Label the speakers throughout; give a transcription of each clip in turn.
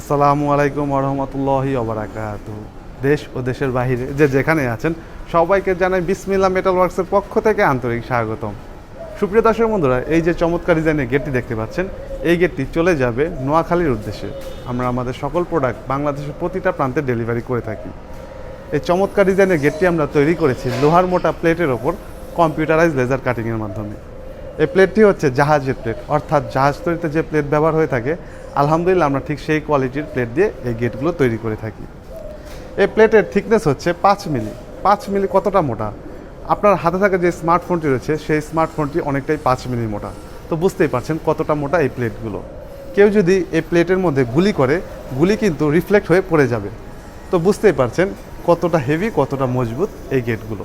Speaker 1: আসসালামু আলাইকুম রহমতুল্লাহি ওবরাকাত দেশ ও দেশের বাহিরে যে যেখানে আছেন, সবাইকে জানাই বিসমিল্লা মেটাল ওয়ার্কসের পক্ষ থেকে আন্তরিক স্বাগতম। সুপ্রিয় দর্শক বন্ধুরা, এই যে চমৎকার ডিজাইনের গেটটি দেখতে পাচ্ছেন, এই গেটটি চলে যাবে নোয়াখালীর উদ্দেশ্যে। আমরা আমাদের সকল প্রোডাক্ট বাংলাদেশের প্রতিটা প্রান্তে ডেলিভারি করে থাকি। এই চমৎকার ডিজাইনের গেটটি আমরা তৈরি করেছি লোহার মোটা প্লেটের ওপর কম্পিউটারাইজ লেজার কাটিংয়ের মাধ্যমে। এই প্লেটটি হচ্ছে জাহাজের প্লেট অর্থাৎ জাহাজ তৈরিতে যে প্লেট ব্যবহার হয়ে থাকে, আলহামদুলিল্লাহ আমরা ঠিক সেই কোয়ালিটির প্লেট দিয়ে এই গেটগুলো তৈরি করে থাকি। এই প্লেটের থিকনেস হচ্ছে পাঁচ মিলি। পাঁচ মিলি কতটা মোটা? আপনার হাতে থাকা যে স্মার্টফোনটি রয়েছে, সেই স্মার্টফোনটি অনেকটাই পাঁচ মিলি মোটা। তো বুঝতেই পারছেন কতটা মোটা এই প্লেটগুলো কেউ যদি এই প্লেটের মধ্যে গুলি করে, গুলি কিন্তু রিফ্লেক্ট হয়ে পড়ে যাবে। তো বুঝতেই পারছেন কতটা হেভি কতটা মজবুত এই গেটগুলো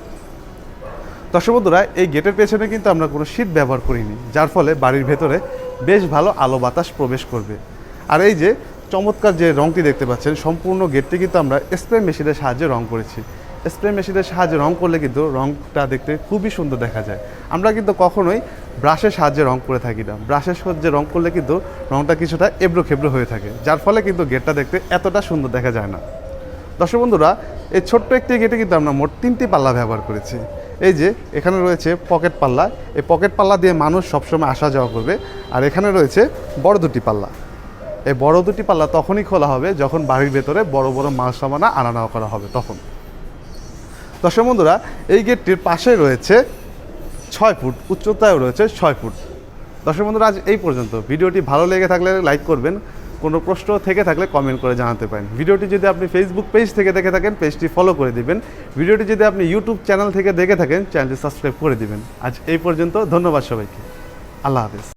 Speaker 1: দর্শক বন্ধুরা, এই গেটের পেছনে কিন্তু আমরা কোনো শীট ব্যবহার করিনি, যার ফলে বাড়ির ভেতরে বেশ ভালো আলো বাতাস প্রবেশ করবে। আর এই যে চমৎকার যে রঙটি দেখতে পাচ্ছেন, সম্পূর্ণ গেটটি কিন্তু আমরা স্প্রে মেশিনের সাহায্যে রং করেছি। স্প্রে মেশিনের সাহায্যে রং করলে কিন্তু রংটা দেখতে খুবই সুন্দর দেখা যায়। আমরা কিন্তু কখনোই ব্রাশের সাহায্যে রং করে থাকি না। ব্রাশের সাহায্যে রং করলে কিন্তু রংটা কিছুটা এবড়ো খেবড়ো হয়ে থাকে, যার ফলে কিন্তু গেটটা দেখতে এতটা সুন্দর দেখা যায় না। দর্শক বন্ধুরা, এই ছোট্ট একটি গেটে কিন্তু আমরা মোট তিনটি পাল্লা ব্যবহার করেছি। এই যে, এখানে রয়েছে পকেট পাল্লা। এই পকেট পাল্লা দিয়ে মানুষ সবসময় আসা যাওয়া করবে। আর এখানে রয়েছে বড় দুটি পাল্লা। এই বড় দুটি পাল্লা তখনই খোলা হবে যখন বাড়ির ভেতরে বড় বড় মাল সামানা আনা নেওয়া করা হবে, তখন। দর্শক বন্ধুরা, এই গেটটির পাশে রয়েছে ছয় ফুট উচ্চতায় রয়েছে ছয় ফুট। দর্শক বন্ধুরা, আজ এই পর্যন্ত। ভিডিওটি ভালো লেগে থাকলে লাইক করবেন কোনো প্রশ্ন থেকে থাকলে কমেন্ট করে জানাতে পারেন। ভিডিওটি যদি আপনি ফেসবুক পেজ থেকে দেখে থাকেন পেজটি ফলো করে দিবেন। ভিডিওটি যদি আপনি ইউটিউব চ্যানেল থেকে দেখে থাকেন চ্যানেলটি সাবস্ক্রাইব করে দিবেন। আজ এই পর্যন্ত, ধন্যবাদ সবাইকে। আল্লাহ হাফেজ।